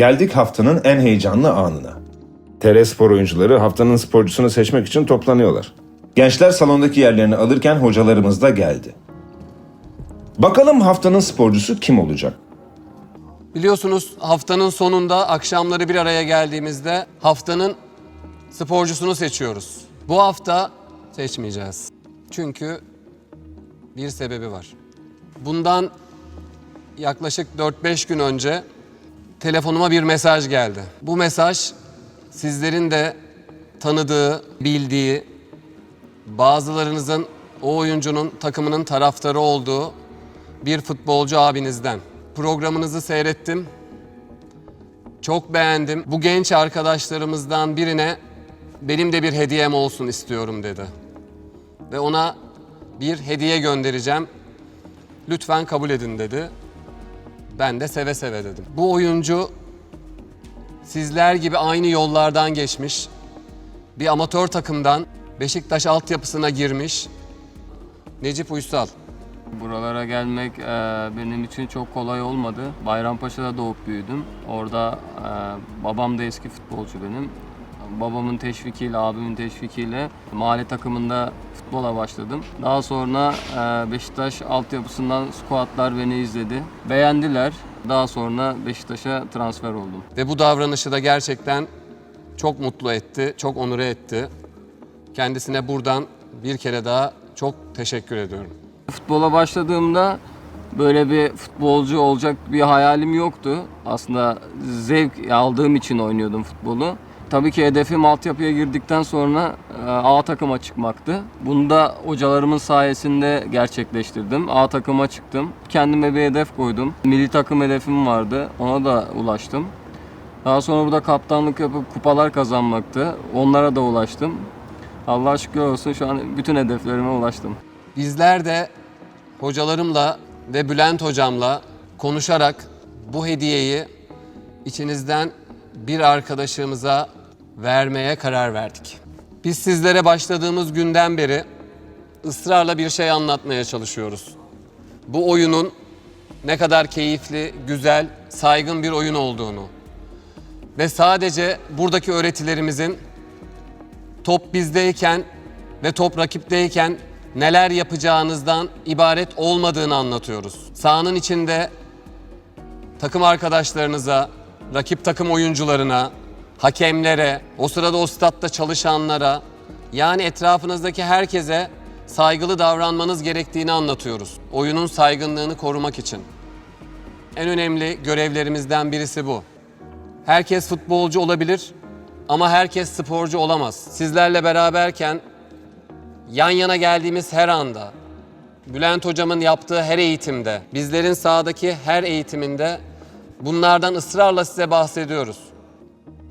Geldik haftanın en heyecanlı anına. TR Spor oyuncuları haftanın sporcusunu seçmek için toplanıyorlar. Gençler salondaki yerlerini alırken hocalarımız da geldi. Bakalım haftanın sporcusu kim olacak? Biliyorsunuz haftanın sonunda akşamları bir araya geldiğimizde haftanın sporcusunu seçiyoruz. Bu hafta seçmeyeceğiz. Çünkü bir sebebi var. Bundan yaklaşık 4-5 gün önce telefonuma bir mesaj geldi. Bu mesaj sizlerin de tanıdığı, bildiği, bazılarınızın o oyuncunun takımının taraftarı olduğu bir futbolcu abinizden. Programınızı seyrettim. Çok beğendim. Bu genç arkadaşlarımızdan birine benim de bir hediyem olsun istiyorum dedi. Ve ona bir hediye göndereceğim. Lütfen kabul edin dedi. Ben de seve seve dedim. Bu oyuncu sizler gibi aynı yollardan geçmiş. Bir amatör takımdan Beşiktaş altyapısına girmiş. Necip Uysal. Buralara gelmek e, benim için çok kolay olmadı. Bayrampaşa'da doğup büyüdüm. Orada e, babam da eski futbolcu benim. Babamın teşvikiyle, abimin teşvikiyle mahalle takımında futbola başladım. Daha sonra e, Beşiktaş altyapısından squatlar beni izledi. Beğendiler. Daha sonra Beşiktaş'a transfer oldum. Ve bu davranışı da gerçekten çok mutlu etti, çok onure etti. Kendisine buradan bir kere daha çok teşekkür ediyorum. Futbola başladığımda böyle bir futbolcu olacak bir hayalim yoktu. Aslında zevk aldığım için oynuyordum futbolu. Tabii ki hedefim altyapıya girdikten sonra e, A takıma çıkmaktı. Bunu da hocalarımın sayesinde gerçekleştirdim. A takıma çıktım. Kendime bir hedef koydum. Milli takım hedefim vardı. Ona da ulaştım. Daha sonra burada kaptanlık yapıp kupalar kazanmaktı. Onlara da ulaştım. Allah'a şükür olsun şu an bütün hedeflerime ulaştım. Bizler de hocalarımla ve Bülent hocamla konuşarak bu hediyeyi içinizden bir arkadaşımıza vermeye karar verdik. Biz sizlere başladığımız günden beri ısrarla bir şey anlatmaya çalışıyoruz. Bu oyunun ne kadar keyifli, güzel, saygın bir oyun olduğunu ve sadece buradaki öğretilerimizin top bizdeyken ve top rakipteyken neler yapacağınızdan ibaret olmadığını anlatıyoruz. Sahanın içinde takım arkadaşlarınıza, rakip takım oyuncularına, hakemlere, o sırada o statta çalışanlara, yani etrafınızdaki herkese saygılı davranmanız gerektiğini anlatıyoruz. Oyunun saygınlığını korumak için. En önemli görevlerimizden birisi bu. Herkes futbolcu olabilir ama herkes sporcu olamaz. Sizlerle beraberken yan yana geldiğimiz her anda, Bülent hocamın yaptığı her eğitimde, bizlerin sahadaki her eğitiminde bunlardan ısrarla size bahsediyoruz.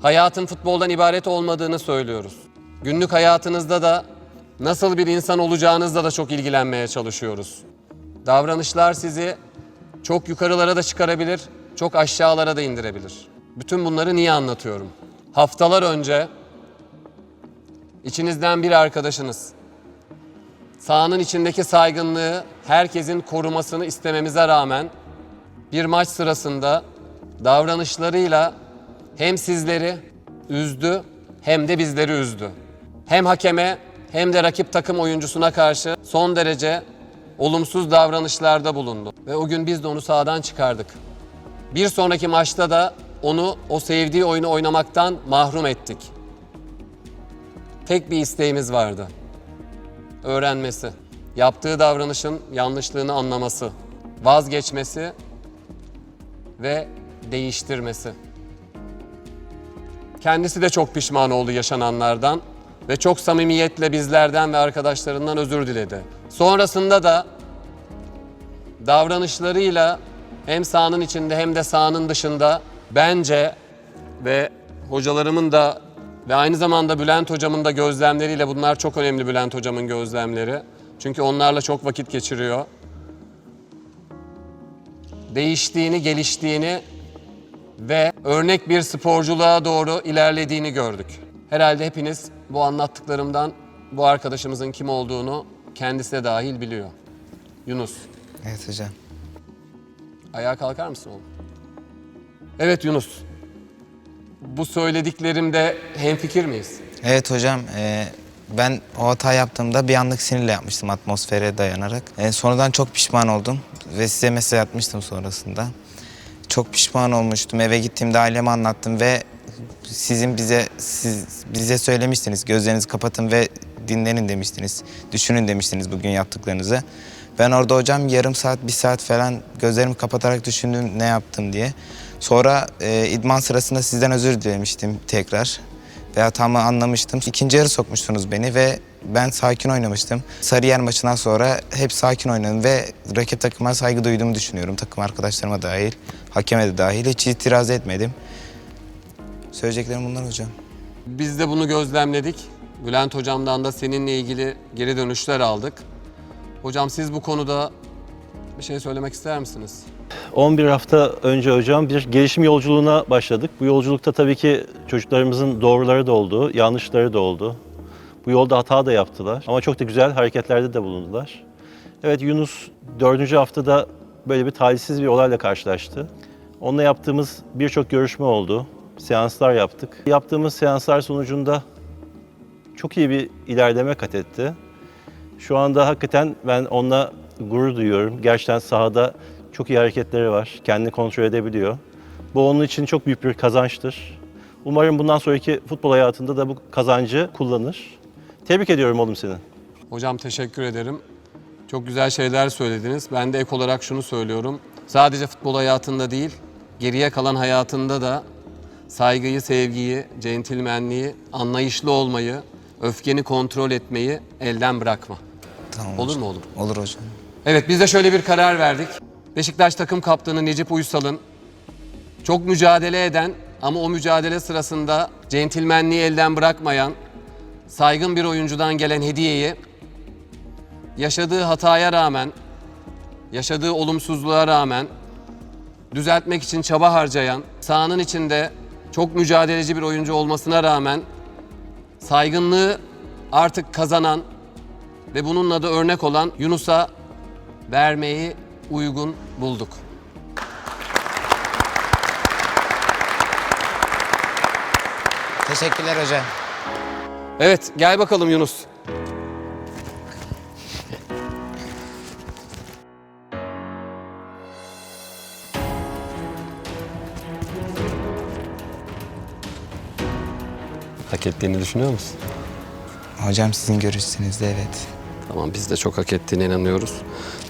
Hayatın futboldan ibaret olmadığını söylüyoruz. Günlük hayatınızda da nasıl bir insan olacağınızla da çok ilgilenmeye çalışıyoruz. Davranışlar sizi çok yukarılara da çıkarabilir, çok aşağılara da indirebilir. Bütün bunları niye anlatıyorum? Haftalar önce içinizden bir arkadaşınız sahanın içindeki saygınlığı herkesin korumasını istememize rağmen bir maç sırasında davranışlarıyla hem sizleri üzdü hem de bizleri üzdü. Hem hakeme hem de rakip takım oyuncusuna karşı son derece olumsuz davranışlarda bulundu. Ve o gün biz de onu sahadan çıkardık. Bir sonraki maçta da onu o sevdiği oyunu oynamaktan mahrum ettik. Tek bir isteğimiz vardı. Öğrenmesi, yaptığı davranışın yanlışlığını anlaması, vazgeçmesi ve değiştirmesi. Kendisi de çok pişman oldu yaşananlardan ve çok samimiyetle bizlerden ve arkadaşlarından özür diledi. Sonrasında da davranışlarıyla hem sahanın içinde hem de sahanın dışında bence ve hocalarımın da ve aynı zamanda Bülent hocamın da gözlemleriyle bunlar çok önemli Bülent hocamın gözlemleri. Çünkü onlarla çok vakit geçiriyor. Değiştiğini, geliştiğini ve örnek bir sporculuğa doğru ilerlediğini gördük. Herhalde hepiniz bu anlattıklarımdan bu arkadaşımızın kim olduğunu kendisi de dahil biliyor. Yunus, Evet hocam. ayağa kalkar mısın oğlum? Evet Yunus, Bu söylediklerimde hemfikir miyiz? Evet hocam, e, ben o hata yaptığımda bir anlık sinirle yapmıştım atmosfere dayanarak. E, sonradan çok pişman oldum ve size mesaj atmıştım sonrasında. Çok pişman olmuştum. Eve gittiğimde aileme anlattım ve sizin bize siz bize söylemiştiniz. Gözlerinizi kapatın ve dinlenin demiştiniz. Düşünün demiştiniz bugün yaptıklarınızı. Ben orada hocam yarım saat, bir saat falan gözlerimi kapatarak düşündüm ne yaptım diye. Sonra e, idman sırasında sizden özür dilemiştim tekrar. Ve hatamı anlamıştım. İkinci yarı sokmuştunuz beni ve ben sakin oynamıştım. Sarıyer maçından sonra hep sakin oynadım ve rakip takıma saygı duyduğumu düşünüyorum. Takım arkadaşlarıma dahil, hakeme de dahil. Hiç itiraz etmedim. Söyleyeceklerim bunlar hocam. Biz de bunu gözlemledik. Bülent hocamdan da seninle ilgili geri dönüşler aldık. Hocam siz bu konuda bir şey söylemek ister misiniz? 11 hafta önce hocam bir gelişim yolculuğuna başladık. Bu yolculukta tabii ki çocuklarımızın doğruları da oldu, yanlışları da oldu. Bu yolda hata da yaptılar ama çok da güzel hareketlerde de bulundular. Evet Yunus dördüncü haftada böyle bir talihsiz bir olayla karşılaştı. Onunla yaptığımız birçok görüşme oldu, seanslar yaptık. Yaptığımız seanslar sonucunda çok iyi bir ilerleme kat etti. Şu anda hakikaten ben onunla gurur duyuyorum. Gerçekten sahada çok iyi hareketleri var. Kendini kontrol edebiliyor. Bu onun için çok büyük bir kazançtır. Umarım bundan sonraki futbol hayatında da bu kazancı kullanır. Tebrik ediyorum oğlum seni. Hocam teşekkür ederim. Çok güzel şeyler söylediniz. Ben de ek olarak şunu söylüyorum. Sadece futbol hayatında değil, geriye kalan hayatında da saygıyı, sevgiyi, centilmenliği, anlayışlı olmayı, öfkeni kontrol etmeyi elden bırakma. Tamam Olur hocam. mu oğlum? Olur hocam. Evet biz de şöyle bir karar verdik. Beşiktaş takım kaptanı Necip Uysal'ın çok mücadele eden ama o mücadele sırasında centilmenliği elden bırakmayan saygın bir oyuncudan gelen hediyeyi yaşadığı hataya rağmen, yaşadığı olumsuzluğa rağmen düzeltmek için çaba harcayan, sahanın içinde çok mücadeleci bir oyuncu olmasına rağmen saygınlığı artık kazanan ve bununla da örnek olan Yunus'a vermeyi uygun bulduk. Teşekkürler hocam. Evet, gel bakalım Yunus. Hak ettiğini düşünüyor musun? Hocam sizin görüşünüzde evet. Tamam biz de çok hak ettiğine inanıyoruz.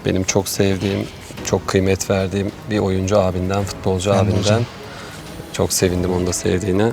Benim çok sevdiğim, çok kıymet verdiğim bir oyuncu abinden, futbolcu Ben de abinden. hocam. Çok sevindim onu da sevdiğine.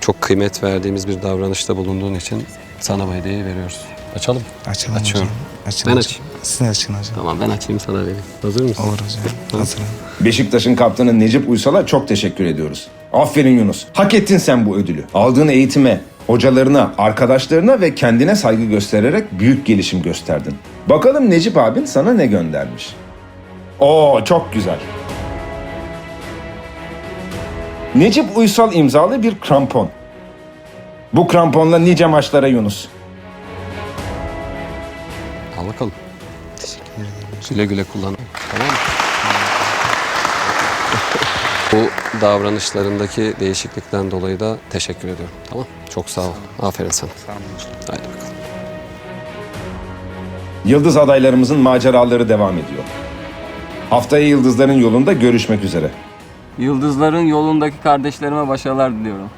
Çok kıymet verdiğimiz bir davranışta bulunduğun için sana bu hediyeyi veriyoruz. Açalım. Açalım Açıyorum. hocam. Açın Ben hocam. açayım. Sizin açın hocam. Tamam ben açayım sana vereyim. Hazır mısın? Olur hocam. Hazırım. Beşiktaş'ın kaptanı Necip Uysal'a çok teşekkür ediyoruz. Aferin Yunus. Hak ettin sen bu ödülü. Aldığın eğitime, hocalarına, arkadaşlarına ve kendine saygı göstererek büyük gelişim gösterdin. Bakalım Necip abin sana ne göndermiş? Oo çok güzel. Necip Uysal imzalı bir krampon. Bu kramponla nice maçlara Yunus. Al bakalım. Teşekkür ederim. Güle güle kullan. Tamam mı? Bu davranışlarındaki değişiklikten dolayı da teşekkür ediyorum. Tamam Çok sağ ol. Aferin sana. Sağ olun. Haydi bakalım. Yıldız adaylarımızın maceraları devam ediyor. Haftaya yıldızların yolunda görüşmek üzere. Yıldızların yolundaki kardeşlerime başarılar diliyorum.